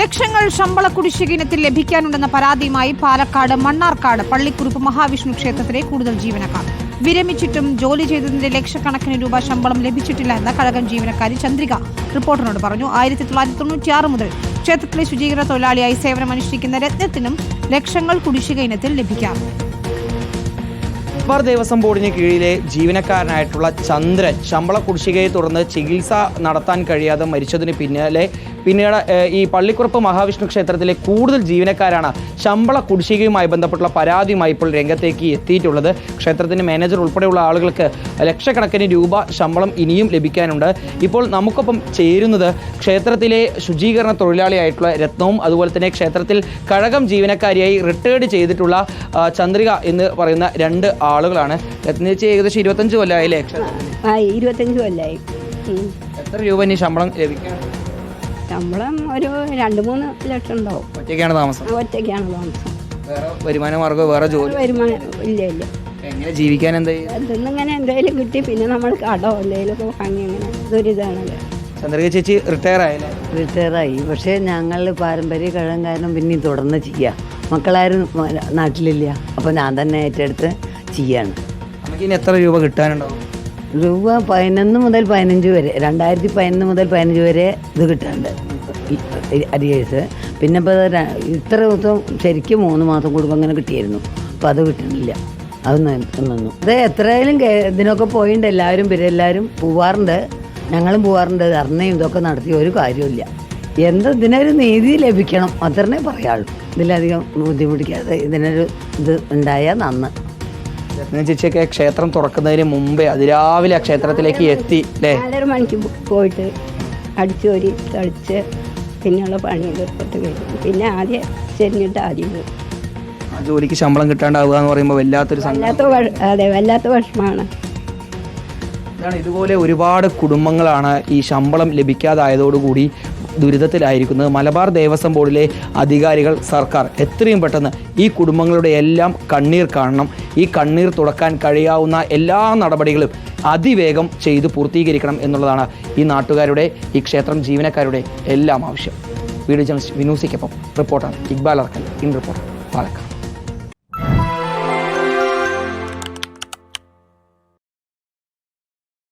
ലക്ഷങ്ങൾ ശമ്പള കുടിശ്ശിക ഇനത്തിൽ ലഭിക്കാനുണ്ടെന്ന പരാതിയുമായി പാലക്കാട് മണ്ണാർക്കാട് പള്ളിക്കുറുപ്പ് മഹാവിഷ്ണു ക്ഷേത്രത്തിലെ കൂടുതൽ ജീവനക്കാർ. വിരമിച്ചിട്ടും ജോലി ചെയ്തതിന്റെ ലക്ഷക്കണക്കിന് രൂപ ശമ്പളം ലഭിച്ചിട്ടില്ല എന്ന കഴകം ജീവനക്കാരി ചന്ദ്രിക റിപ്പോർട്ടറിനോട് പറഞ്ഞു. ആയിരത്തി തൊള്ളായിരത്തി തൊണ്ണൂറ്റിയാറ് മുതൽ ക്ഷേത്രത്തിലെ ശുചീകരണ തൊഴിലാളിയായി സേവനമനുഷ്ഠിക്കുന്ന രത്നത്തിനും ലക്ഷങ്ങൾ കുടിശ്ശിക ഇനത്തിൽ ലഭിക്കാം. ദേവസ്വം ബോർഡിന് കീഴിലെ ജീവനക്കാരനായിട്ടുള്ള ചന്ദ്രൻ ശമ്പള കുടിശ്ശികയെ തുടർന്ന് ചികിത്സ നടത്താൻ കഴിയാതെ മരിച്ചതിന് പിന്നാലെ പിന്നീട് ഈ പള്ളിക്കുറപ്പ് മഹാവിഷ്ണു ക്ഷേത്രത്തിലെ കൂടുതൽ ജീവനക്കാരാണ് ശമ്പള കുടിശ്ശികയുമായി ബന്ധപ്പെട്ടുള്ള പരാതിയുമായി ഇപ്പോൾ രംഗത്തേക്ക് എത്തിയിട്ടുള്ളത്. ക്ഷേത്രത്തിന്റെ മാനേജർ ഉൾപ്പെടെയുള്ള ആളുകൾക്ക് ലക്ഷക്കണക്കിന് രൂപ ശമ്പളം ഇനിയും ലഭിക്കാനുണ്ട്. ഇപ്പോൾ നമുക്കൊപ്പം ചേരുന്നത് ക്ഷേത്രത്തിലെ ശുചീകരണ തൊഴിലാളിയായിട്ടുള്ള രത്നവും അതുപോലെ തന്നെ ക്ഷേത്രത്തിൽ കഴകം ജീവനക്കാരിയായി റിട്ടയർഡ് ചെയ്തിട്ടുള്ള ചന്ദ്രിക എന്ന് പറയുന്ന രണ്ട് ആളുകളാണ്. രത്നേച്ചി ഏകദേശം ഇരുപത്തഞ്ച് കൊല്ലമായില്ലേ ഇരുപത്തഞ്ച് കൊല്ലായി. എത്ര രൂപ ഇനി ശമ്പളം ലഭിക്കാൻ? ശമ്പളം ഒരു രണ്ട് മൂന്ന് ലക്ഷം ഉണ്ടാവും. ഒറ്റയ്ക്കാണ് താമസം? ഒറ്റയ്ക്കാണ് താമസം. വേറെ വരുമാന മാർഗം വേറെ ജോലി? വരുമാനം ഇല്ല ഇല്ല. എങ്ങനെ ജീവിക്കാൻ എന്താ ചെയ്യും? അതിന്ന് ഇങ്ങനെ എന്തെങ്കിലും കിട്ടി പിന്നെ നമ്മൾ കടോ എന്തെങ്കിലും വാങ്ങി അങ്ങനെ ദുരിതമാണല്ലോ ചന്ദ്രിക ചേച്ചി റിട്ടയർ ആയില്ലേ? റിട്ടയറായി പക്ഷേ ഞങ്ങൾ പാരമ്പര്യ കഴകം കാരണം പിന്നെയും തുടർന്ന് ചെയ്യാം. മക്കളാരും നാട്ടിലില്ല. അപ്പോൾ ഞാൻ തന്നെ ഏറ്റെടുത്ത് ചെയ്യാണ്. നമുക്ക് ഇനി എത്ര രൂപ കിട്ടാനുണ്ടാവും? രൂപ പതിനൊന്ന് മുതൽ പതിനഞ്ച് വരെ രണ്ടായിരത്തി പതിനൊന്ന് മുതൽ പതിനഞ്ച് വരെ ഇത് കിട്ടുന്നുണ്ട് അരിയേഴ്സ് പിന്നെ ഇപ്പോൾ ഇത്ര ദിവസം ശരിക്കും മൂന്ന് മാസം കൂടുമ്പോൾ അങ്ങനെ കിട്ടിയിരുന്നു. അപ്പോൾ അത് കിട്ടുന്നില്ല. അത് നിന്നു. അത് എത്രയായാലും ഇതിനൊക്കെ പോയിട്ടുണ്ട് എല്ലാവരും പിന്നെ എല്ലാവരും പോവാറുണ്ട്. ഞങ്ങളും പോവാറുണ്ട്. ധർണയും ഇതൊക്കെ നടത്തി ഒരു കാര്യമില്ല എന്ത് ഇതിനൊരു നീതി ലഭിക്കണം. അത്രേ പറയാളൂ ഇതിലധികം ബുദ്ധിമുട്ടിക്കാതെ ഇതിനൊരു ഇത് ഉണ്ടായാൽ നന്ന്. ചേച്ചിയൊക്കെ ക്ഷേത്രം തുറക്കുന്നതിന് മുമ്പേ അതിരാവിലെ ആ ക്ഷേത്രത്തിലേക്ക് എത്തി അല്ലേ നാലര മണിക്ക് പോയിട്ട് അടിച്ചോരി തളിച്ച് പിന്നെയുള്ള പണി തീർത്തിട്ട് വരും പിന്നെ ആദ്യം ചെരിഞ്ഞിട്ട് ആദ്യം ആ ജോലിക്ക് ശമ്പളം കിട്ടാണ്ടാവുക എന്ന് പറയുമ്പോൾ വല്ലാത്തൊരു സങ്കടം. വല്ലാത്ത വ- അതെ വല്ലാത്ത വിഷമാണ് ഇതാണ് ഇതുപോലെ ഒരുപാട് കുടുംബങ്ങളാണ് ഈ ശമ്പളം ലഭിക്കാതായതോടുകൂടി ദുരിതത്തിലായിരിക്കുന്നത്. മലബാർ ദേവസ്വം ബോർഡിലെ അധികാരികൾ സർക്കാർ എത്രയും പെട്ടെന്ന് ഈ കുടുംബങ്ങളുടെ എല്ലാം കണ്ണീർ കാണണം. ഈ കണ്ണീർ തുടക്കാൻ കഴിയാവുന്ന എല്ലാ നടപടികളും അതിവേഗം ചെയ്ത് പൂർത്തീകരിക്കണം എന്നുള്ളതാണ് ഈ നാട്ടുകാരുടെ ഈ ക്ഷേത്രം ജീവനക്കാരുടെ എല്ലാം ആവശ്യം. Video journalist വിനൂസിക്കൊപ്പം reporter Iqbal Arakkal. In report. Palakkad.